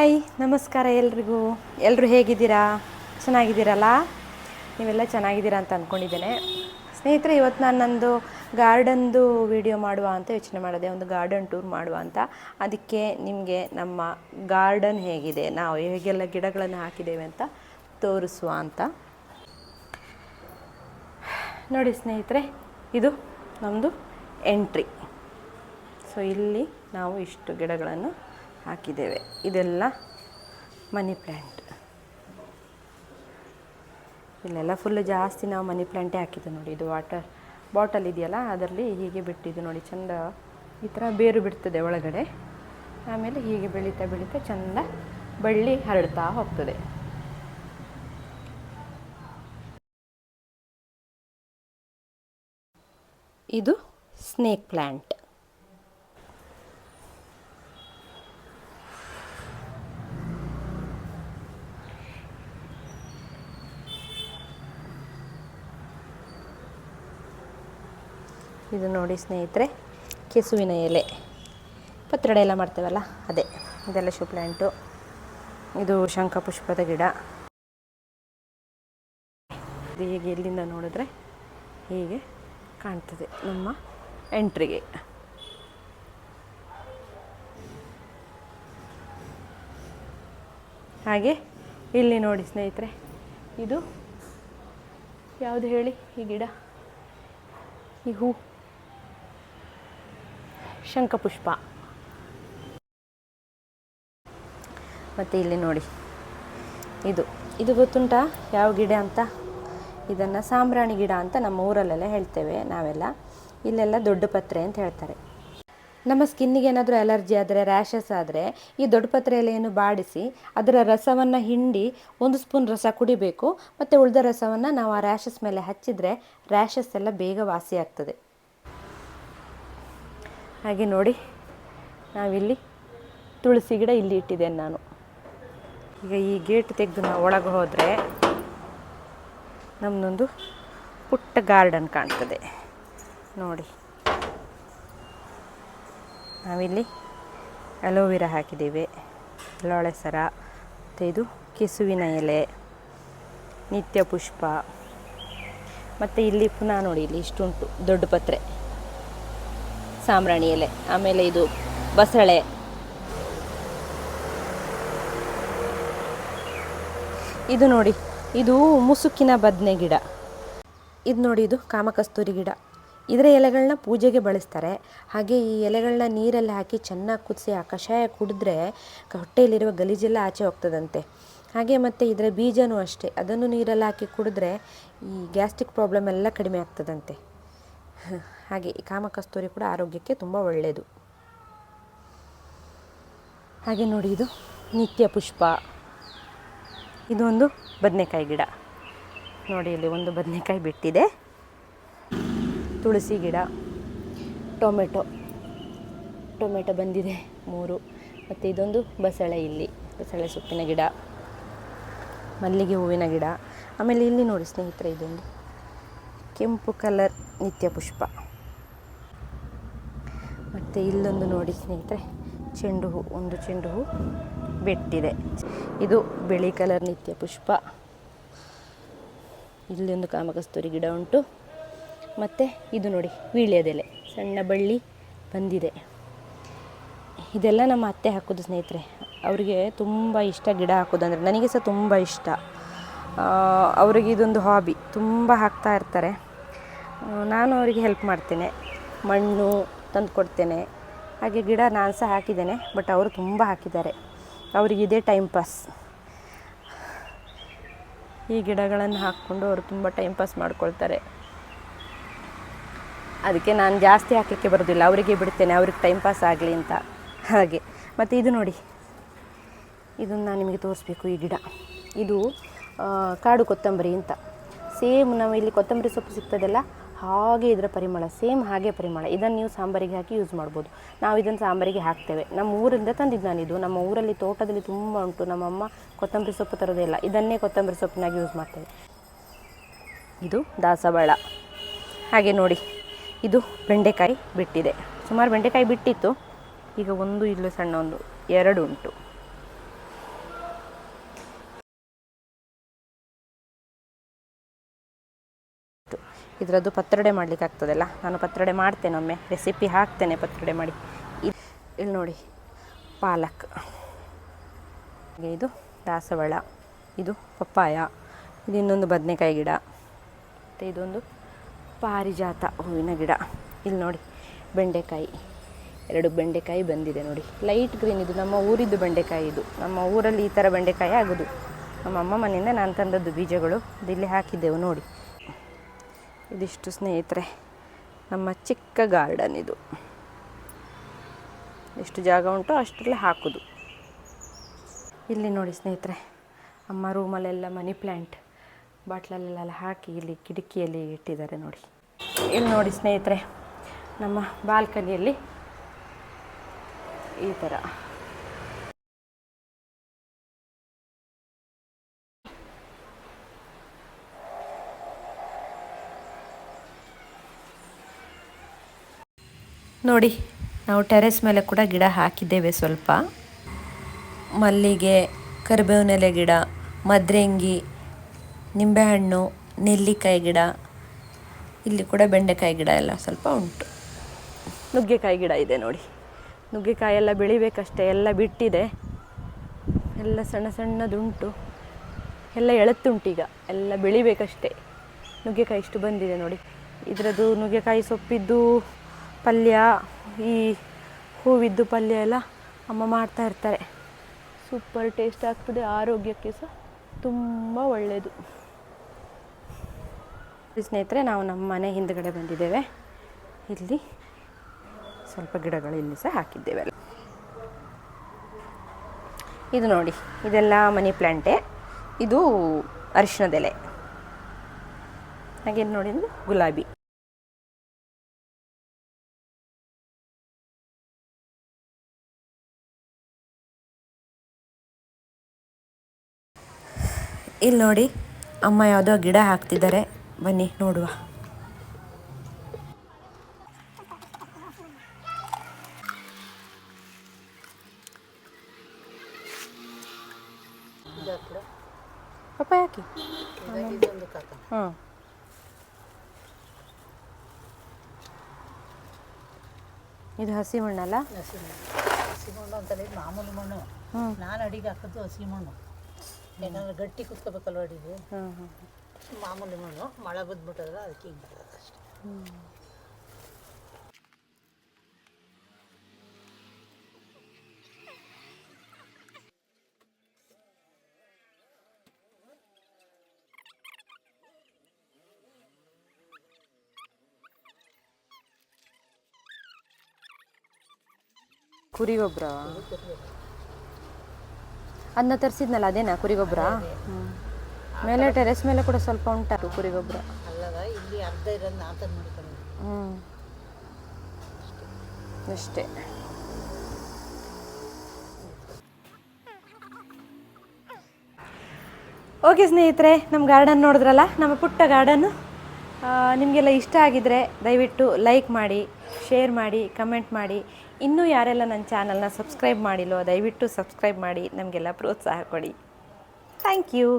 Hi, ನಮಸ್ಕಾರ ಎಲ್ರಿಗೂ. ಎಲ್ಲರೂ ಹೇಗಿದ್ದೀರಾ? ಚೆನ್ನಾಗಿದ್ದೀರಲ್ಲ? ನೀವೆಲ್ಲ ಚೆನ್ನಾಗಿದ್ದೀರಾ ಅಂತ ಅಂದ್ಕೊಂಡಿದ್ದೇನೆ ಸ್ನೇಹಿತರೆ, ಇವತ್ತು ನಾನು ನಂದು ಗಾರ್ಡನ್ದು ವಿಡಿಯೋ ಮಾಡುವ ಅಂತ ಯೋಚನೆ ಮಾಡಿದೆ. ಒಂದು ಗಾರ್ಡನ್ ಟೂರ್ ಮಾಡುವ ಅಂತ. ಅದಕ್ಕೆ ನಿಮಗೆ ನಮ್ಮ ಗಾರ್ಡನ್ ಹೇಗಿದೆ, ನಾವು ಹೇಗೆಲ್ಲ ಗಿಡಗಳನ್ನು ಹಾಕಿದ್ದೇವೆ ಅಂತ ತೋರಿಸುವ ಅಂತ. ನೋಡಿ ಸ್ನೇಹಿತರೆ, ಇದು ನಮ್ಮದು ಎಂಟ್ರಿ. ಸೊ, ಇಲ್ಲಿ ನಾವು ಇಷ್ಟು ಗಿಡಗಳನ್ನು ಹಾಕಿದ್ದೇವೆ. ಇದೆಲ್ಲ ಮನಿ ಪ್ಲ್ಯಾಂಟ್ ಇಲ್ಲೆಲ್ಲ ಫುಲ್ ಜಾಸ್ತಿ ನಾವು ಮನಿ ಪ್ಲ್ಯಾಂಟೇ ಹಾಕಿದ್ದು ನೋಡಿ. ಇದು ವಾಟರ್ ಬಾಟಲ್ ಇದೆಯಲ್ಲ, ಅದರಲ್ಲಿ ಹೀಗೆ ಬಿಟ್ಟಿದ್ದು ನೋಡಿ. ಚಂದ ಈ ಥರ ಬೇರು ಬಿಡ್ತದೆ ಒಳಗಡೆ. ಆಮೇಲೆ ಹೀಗೆ ಬೆಳೀತಾ ಬೆಳೀತಾ ಚಂದ ಬಳ್ಳಿ ಹರಡ್ತಾ ಹೋಗ್ತದೆ. ಇದು ಸ್ನೇಕ್ ಪ್ಲ್ಯಾಂಟ್ ಇದು ನೋಡಿ ಸ್ನೇಹಿತರೆ, ಕೆಸುವಿನ ಎಲೆ. ಪತ್ರಡೆ ಎಲ್ಲ ಮಾಡ್ತೇವಲ್ಲ, ಅದೇ. ಇದೆಲ್ಲ ಶೂ ಪ್ಲ್ಯಾಂಟು ಇದು ಶಂಖಪುಷ್ಪದ ಗಿಡ. ಇದು ಹೀಗೆ ಇಲ್ಲಿಂದ ನೋಡಿದ್ರೆ ಹೀಗೆ ಕಾಣ್ತದೆ ನಮ್ಮ ಎಂಟ್ರಿಗೆ. ಹಾಗೆ ಇಲ್ಲಿ ನೋಡಿ ಸ್ನೇಹಿತರೆ, ಇದು ಯಾವುದು ಹೇಳಿ ಈ ಗಿಡ? ಈ ಹೂ. ಶಂಖಪುಷ್ಪ. ಮತ್ತು ಇಲ್ಲಿ ನೋಡಿ. ಇದು ಇದು ಗೊತ್ತುಂಟಾ? ಯಾವ ಗಿಡ ಅಂತ? ಇದನ್ನು ಸಾಂಬ್ರಾಣಿ ಗಿಡ ಅಂತ ನಮ್ಮ ಊರಲ್ಲೆಲ್ಲ ಹೇಳ್ತೇವೆ ನಾವೆಲ್ಲ. ಇಲ್ಲೆಲ್ಲ ದೊಡ್ಡ ಪತ್ರೆ ಅಂತ ಹೇಳ್ತಾರೆ. ನಮ್ಮ ಸ್ಕಿನ್ನಿಗೆ ಏನಾದರೂ ಅಲರ್ಜಿ ಆದರೆ, ರ್ಯಾಷಸ್ ಆದರೆ, ಈ ದೊಡ್ಡ ಪತ್ರೆ ಎಲೆಯನ್ನು ಬಾಡಿಸಿ, ಅದರ ರಸವನ್ನು ಹಿಂಡಿ ಒಂದು ಸ್ಪೂನ್ ರಸ ಕುಡಿಬೇಕು. ಮತ್ತು ಉಳಿದ ರಸವನ್ನು ನಾವು ಆ ರ್ಯಾಷಸ್ ಮೇಲೆ ಹಚ್ಚಿದರೆ ರ್ಯಾಷಸ್ ಎಲ್ಲ ಬೇಗ ವಾಸಿ ಆಗ್ತದೆ ಹಾಗೆ ನೋಡಿ, ನಾವಿಲ್ಲಿ ತುಳಸಿ ಗಿಡ ಇಲ್ಲಿ ಇಟ್ಟಿದ್ದೇನೆ ನಾನು. ಈಗ ಈ ಗೇಟ್ ತೆಗೆದು ನಾವು ಒಳಗೆ ಹೋದರೆ ನಮ್ಮದೊಂದು ಪುಟ್ಟ ಗಾರ್ಡನ್ ಕಾಣ್ತದೆ. ನೋಡಿ, ನಾವಿಲ್ಲಿ ಅಲೋವೆರಾ ಹಾಕಿದ್ದೇವೆ. ಲೋಳೆ ಸರ, ಮತ್ತು ಇದು ಕೆಸುವಿನ ಎಲೆ, ನಿತ್ಯ ಪುಷ್ಪ, ಮತ್ತು ಇಲ್ಲಿ ಪುನಃ ನೋಡಿ, ಇಲ್ಲಿ ಇಷ್ಟುಂಟು ದೊಡ್ಡ ಪತ್ರೆ. ಸಾಂಬ್ರಾಣಿ ಎಲೆ ಆಮೇಲೆ ಇದು ಬಸಳೆ. ಇದು ನೋಡಿ, ಇದು ಮುಸುಕಿನ ಬದನೆ ಗಿಡ. ಇದು ನೋಡಿ, ಇದು ಕಾಮಕಸ್ತೂರಿ ಗಿಡ. ಇದರ ಎಲೆಗಳನ್ನ ಪೂಜೆಗೆ ಬಳಸ್ತಾರೆ. ಹಾಗೆ ಈ ಎಲೆಗಳನ್ನ ನೀರಲ್ಲಿ ಹಾಕಿ ಚೆನ್ನಾಗಿ ಕುದಿಸಿ ಆ ಕಷಾಯ ಕುಡಿದ್ರೆ ಹೊಟ್ಟೆಯಲ್ಲಿರುವ ಗಲೀಜೆಲ್ಲ ಆಚೆ ಹೋಗ್ತದಂತೆ. ಹಾಗೆ ಮತ್ತು ಇದರ ಬೀಜನೂ ಅಷ್ಟೇ. ಅದನ್ನು ನೀರಲ್ಲಿ ಹಾಕಿ ಕುಡಿದ್ರೆ ಈ ಗ್ಯಾಸ್ಟ್ರಿಕ್ ಪ್ರಾಬ್ಲಮ್ ಎಲ್ಲ ಕಡಿಮೆ ಆಗ್ತದಂತೆ. ಹಾಗೆ ಈ ಕಾಮಕಸ್ತೂರಿ ಕೂಡ ಆರೋಗ್ಯಕ್ಕೆ ತುಂಬ ಒಳ್ಳೆಯದು ಹಾಗೆ ನೋಡಿ ಇದು ನಿತ್ಯ ಪುಷ್ಪ. ಇದೊಂದು ಬದನೆಕಾಯಿ ಗಿಡ. ನೋಡಿ ಇಲ್ಲಿ ಒಂದು ಬದನೆಕಾಯಿ ಬಿಟ್ಟಿದೆ. ತುಳಸಿ ಗಿಡ, ಟೊಮೆಟೊ. ಟೊಮೆಟೊ ಬಂದಿದೆ ಮೂರು. ಮತ್ತು ಇದೊಂದು ಬಸಳೆ ಇಲ್ಲಿ, ಬಸಳೆ ಸೊಪ್ಪಿನ ಗಿಡ. ಮಲ್ಲಿಗೆ ಹೂವಿನ ಗಿಡ. ಆಮೇಲೆ ಇಲ್ಲಿ ನೋಡಿ ಸ್ನೇಹಿತರೆ ಇದೊಂದು ಕೆಂಪು ಕಲರ್ ನಿತ್ಯ ಪುಷ್ಪ. ಮತ್ತು ಇಲ್ಲೊಂದು ನೋಡಿ ಸ್ನೇಹಿತರೆ, ಚೆಂಡು ಹೂ, ಒಂದು ಚೆಂಡು ಹೂ ಬೆಟ್ಟಿದೆ. ಇದು ಬಿಳಿ ಕಲರ್ ನಿತ್ಯ ಪುಷ್ಪ. ಇಲ್ಲೊಂದು ಕಾಮಕಸ್ತೂರಿ ಗಿಡ ಉಂಟು. ಮತ್ತು ಇದು ನೋಡಿ ವೀಳ್ಯದೆಲೆ ಸಣ್ಣ ಬಳ್ಳಿ ಬಂದಿದೆ. ಇದೆಲ್ಲ ನಮ್ಮ ಅತ್ತೆ ಹಾಕೋದು ಸ್ನೇಹಿತರೆ. ಅವರಿಗೆ ತುಂಬ ಇಷ್ಟ ಗಿಡ ಹಾಕೋದು ಅಂದರೆ, ನನಗೆ ಸಹ ತುಂಬ ಇಷ್ಟ. ಅವರಿಗೆ ಇದೊಂದು ಹಾಬಿ ತುಂಬ ಹಾಕ್ತಾ ಇರ್ತಾರೆ. ನಾನು ಅವರಿಗೆ ಹೆಲ್ಪ್ ಮಾಡ್ತೇನೆ. ಮಣ್ಣು ತಂದು ಕೊಡ್ತೇನೆ ಹಾಗೆ ಗಿಡ ನಾನು ಸಹ ಹಾಕಿದ್ದೇನೆ ಬಟ್ ಅವರು ತುಂಬ ಹಾಕಿದ್ದಾರೆ. ಅವರಿಗೆ ಇದೇ ಟೈಮ್ ಪಾಸ್ ಈ ಗಿಡಗಳನ್ನು ಹಾಕ್ಕೊಂಡು ಅವರು ತುಂಬ ಟೈಮ್ ಪಾಸ್ ಮಾಡ್ಕೊಳ್ತಾರೆ. ಅದಕ್ಕೆ ನಾನು ಜಾಸ್ತಿ ಹಾಕಲಿಕ್ಕೆ ಬರೋದಿಲ್ಲ, ಅವರಿಗೆ ಬಿಡ್ತೇನೆ, ಅವ್ರಿಗೆ ಟೈಮ್ ಪಾಸ್ ಆಗಲಿ ಅಂತ. ಹಾಗೆ, ಮತ್ತು ಇದು ನೋಡಿ. ಇದನ್ನು ನಾನು ನಿಮಗೆ ತೋರಿಸ್ಬೇಕು ಈ ಗಿಡ. ಇದು ಕಾಡು ಕೊತ್ತಂಬರಿ ಅಂತ. ಸೇಮ್ ನಾವು ಇಲ್ಲಿ ಕೊತ್ತಂಬರಿ ಸೊಪ್ಪು ಸಿಗ್ತದಲ್ಲ ಹಾಗೆ ಇದರ ಪರಿಮಳ ಸೇಮ್ ಹಾಗೆ ಪರಿಮಳ. ಇದನ್ನು ನೀವು ಸಾಂಬಾರಿಗೆ ಹಾಕಿ ಯೂಸ್ ಮಾಡ್ಬೋದು. ನಾವು ಇದನ್ನು ಸಾಂಬಾರಿಗೆ ಹಾಕ್ತೇವೆ. ನಮ್ಮ ಊರಿಂದ ತಂದಿದ್ದು ಇದು. ನಮ್ಮ ಊರಲ್ಲಿ ತೋಟದಲ್ಲಿ ತುಂಬ ಉಂಟು. ನಮ್ಮಮ್ಮ ಕೊತ್ತಂಬರಿ ಸೊಪ್ಪು ತರೋದೇ ಇಲ್ಲ. ಇದನ್ನೇ ಕೊತ್ತಂಬರಿ ಸೊಪ್ಪಿನಾಗಿ ಯೂಸ್ ಮಾಡ್ತೇವೆ. ಇದು ದಾಸವಾಳ. ಹಾಗೆ ನೋಡಿ, ಇದು ಬೆಂಡೆಕಾಯಿ ಬಿಟ್ಟಿದೆ. ಸುಮಾರು ಬೆಂಡೆಕಾಯಿ ಬಿಟ್ಟಿತ್ತು. ಈಗ ಒಂದು ಇಲ್ಲೂ ಸಣ್ಣ ಒಂದು, ಎರಡು ಉಂಟು. ಇದರದ್ದು ಪತ್ರೊಡೆ ಮಾಡಲಿಕ್ಕೆ ಆಗ್ತದಲ್ಲ, ನಾನು ಪತ್ರೊಡೆ ಮಾಡ್ತೇನೆ ಒಮ್ಮೆ ರೆಸಿಪಿ ಹಾಕ್ತೇನೆ ಪತ್ರೊಡೆ ಮಾಡಿ. ಇಲ್ಲಿ ನೋಡಿ, ಪಾಲಕ್. ಇದು ದಾಸವಾಳ, ಇದು ಪಪ್ಪಾಯ, ಇದು ಇನ್ನೊಂದು ಬದನೆಕಾಯಿ ಗಿಡ, ಮತ್ತು ಇದೊಂದು ಪಾರಿಜಾತ ಹೂವಿನ ಗಿಡ. ಇಲ್ಲಿ ನೋಡಿ, ಬೆಂಡೆಕಾಯಿ, ಎರಡು ಬೆಂಡೆಕಾಯಿ ಬಂದಿದೆ ನೋಡಿ. ಲೈಟ್ ಗ್ರೀನ್ ಇದು, ನಮ್ಮ ಊರಿದ್ದು ಬೆಂಡೆಕಾಯಿ ಇದು. ನಮ್ಮ ಊರಲ್ಲಿ ಈ ಥರ ಬೆಂಡೆಕಾಯಿ ಆಗೋದು. ನಮ್ಮ ಅಮ್ಮ ಮನೆಯಿಂದ ನಾನು ತಂದದ್ದು ಬೀಜಗಳು ಇಲ್ಲಿ ಹಾಕಿದ್ದೆವು ನೋಡಿ. ಇದಿಷ್ಟು ಸ್ನೇಹಿತರೆ, ನಮ್ಮ ಚಿಕ್ಕ ಗಾರ್ಡನ್ ಇದು. ಎಷ್ಟು ಜಾಗ ಉಂಟೋ ಅಷ್ಟರಲ್ಲೇ ಹಾಕೋದು. ಇಲ್ಲಿ ನೋಡಿ ಸ್ನೇಹಿತರೆ ಅಮ್ಮ ರೂಮಲ್ಲೆಲ್ಲ ಮನಿ ಪ್ಲ್ಯಾಂಟ್ ಬಾಟ್ಲಲ್ಲೆಲ್ಲ ಹಾಕಿ ಇಲ್ಲಿ ಕಿಟಕಿಯಲ್ಲಿ ಇಟ್ಟಿದ್ದಾರೆ ನೋಡಿ. ಇಲ್ಲಿ ನೋಡಿ ಸ್ನೇಹಿತರೆ, ನಮ್ಮ ಬಾಲ್ಕನಿಯಲ್ಲಿ ಈ ಥರ ನೋಡಿ, ನಾವು ಟೆರೆಸ್ ಮೇಲೆ ಕೂಡ ಗಿಡ ಹಾಕಿದ್ದೇವೆ ಸ್ವಲ್ಪ. ಮಲ್ಲಿಗೆ, ಕರಿಬೇವಿನೆಲೆ ಗಿಡ, ಮದ್ರೆಂಗಿ, ನಿಂಬೆಹಣ್ಣು, ನೆಲ್ಲಿಕಾಯಿ ಗಿಡ. ಇಲ್ಲಿ ಕೂಡ ಬೆಂಡೆಕಾಯಿ ಗಿಡ ಎಲ್ಲ ಸ್ವಲ್ಪ ಉಂಟು. ನುಗ್ಗೆಕಾಯಿ ಗಿಡ ಇದೆ ನೋಡಿ. ನುಗ್ಗೆಕಾಯಿ ಎಲ್ಲ ಬೆಳಿಬೇಕಷ್ಟೇ, ಎಲ್ಲ ಬಿಟ್ಟಿದೆ. ಎಲ್ಲ ಸಣ್ಣ ಸಣ್ಣದುಂಟು. ಎಲ್ಲ ಎಳತ್ತುಂಟೀಗ, ಎಲ್ಲ ಬೆಳಿಬೇಕಷ್ಟೇ. ನುಗ್ಗೆಕಾಯಿ ಇಷ್ಟು ಬಂದಿದೆ ನೋಡಿ. ಇದರದ್ದು ನುಗ್ಗೆಕಾಯಿ ಸೊಪ್ಪಿದ್ದು ಪಲ್ಯ, ಈ ಹೂವಿದ್ದು ಪಲ್ಯ ಎಲ್ಲ ಅಮ್ಮ ಮಾಡ್ತಾ ಇರ್ತಾರೆ. ಸೂಪರ್ ಟೇಸ್ಟ್ ಆಗ್ತದೆ, ಆರೋಗ್ಯಕ್ಕೆ ಸಹ ತುಂಬ ಒಳ್ಳೆಯದು ಸ್ನೇಹಿತರೆ, ನಾವು ನಮ್ಮ ಮನೆ ಹಿಂದ್ಗಡೆ ಬಂದಿದ್ದೇವೆ. ಇಲ್ಲಿ ಸ್ವಲ್ಪ ಗಿಡಗಳು ಇಲ್ಲಿ ಸಹ ಹಾಕಿದ್ದೇವೆ. ಇದು ನೋಡಿ, ಇದೆಲ್ಲ ಮನಿ ಪ್ಲ್ಯಾಂಟೇ ಇದು ಅರಿಶಿಣದೆಲೆ ಹಾಗೆ ನೋಡಿ ಗುಲಾಬಿ. ಇಲ್ಲಿ ನೋಡಿ ಅಮ್ಮ ಯಾವುದೋ ಗಿಡ ಹಾಕ್ತಿದ್ದಾರೆ. ಬನ್ನಿ ನೋಡುವ. ಪಪ್ಪ ಯಾಕೆ? ಹ್ಞೂ ಇದು ಹಸಿ ಮಣ್ಣಲ್ಲ? ಹಸಿ ಮಣ್ಣು. ಅಂತಲೇ ಇದು ಮಾಮೂಲಿ ಮಣ್ಣು. ಹ್ಞೂ ನಾನು ಅಡಿಗೆ ಹಾಕೋದು ಹಸಿ ಮಣ್ಣು. ಯಾಕಂದ್ರೆ ಗಟ್ಟಿ ಕುತ್ಕೋಬೇಕಲ್ವ ಅಡಿಗೆ? ಮಾಮೂಲಿ ಮಣ್ಣು ಮಳೆ ಬಂದ್ಬಿಟ್ಟದ್ರ ಅದಕ್ಕೆ ಹಿಂಗೆ ಅಷ್ಟೇ. ಕುರಿ ಗೊಬ್ಬರ? ಅದನ್ನ ತರಿಸಿದ್ನಲ್ಲ ಅದೇನಾ ಕುರಿ ಗೊಬ್ಬರ ಮೇಲೆ ಟೆರೆಸ್ ಮೇಲೆ ಕೂಡ ಸ್ವಲ್ಪ ಉಂಟು ಕುರಿ ಗೊಬ್ಬರ ಹ್ಞೂ ಅಷ್ಟೇ. ಓಕೆ ಸ್ನೇಹಿತರೆ ನಮ್ಮ ಗಾರ್ಡನ್ ನೋಡಿದ್ರಲ್ಲ ನಮ್ಮ ಪುಟ್ಟ ಗಾರ್ಡನ್ನು ನಿಮಗೆಲ್ಲ ಇಷ್ಟ ಆಗಿದರೆ ದಯವಿಟ್ಟು ಲೈಕ್ ಮಾಡಿ ಶೇರ್ ಮಾಡಿ, ಕಮೆಂಟ್ ಮಾಡಿ. ಇನ್ನೂ ಯಾರೆಲ್ಲ ನನ್ನ ಚಾನಲ್ನ ಸಬ್ಸ್ಕ್ರೈಬ್ ಮಾಡಿಲ್ಲೋ, ದಯವಿಟ್ಟು ಸಬ್ಸ್ಕ್ರೈಬ್ ಮಾಡಿ. ನಮಗೆಲ್ಲ ಪ್ರೋತ್ಸಾಹ ಕೊಡಿ. Thank you.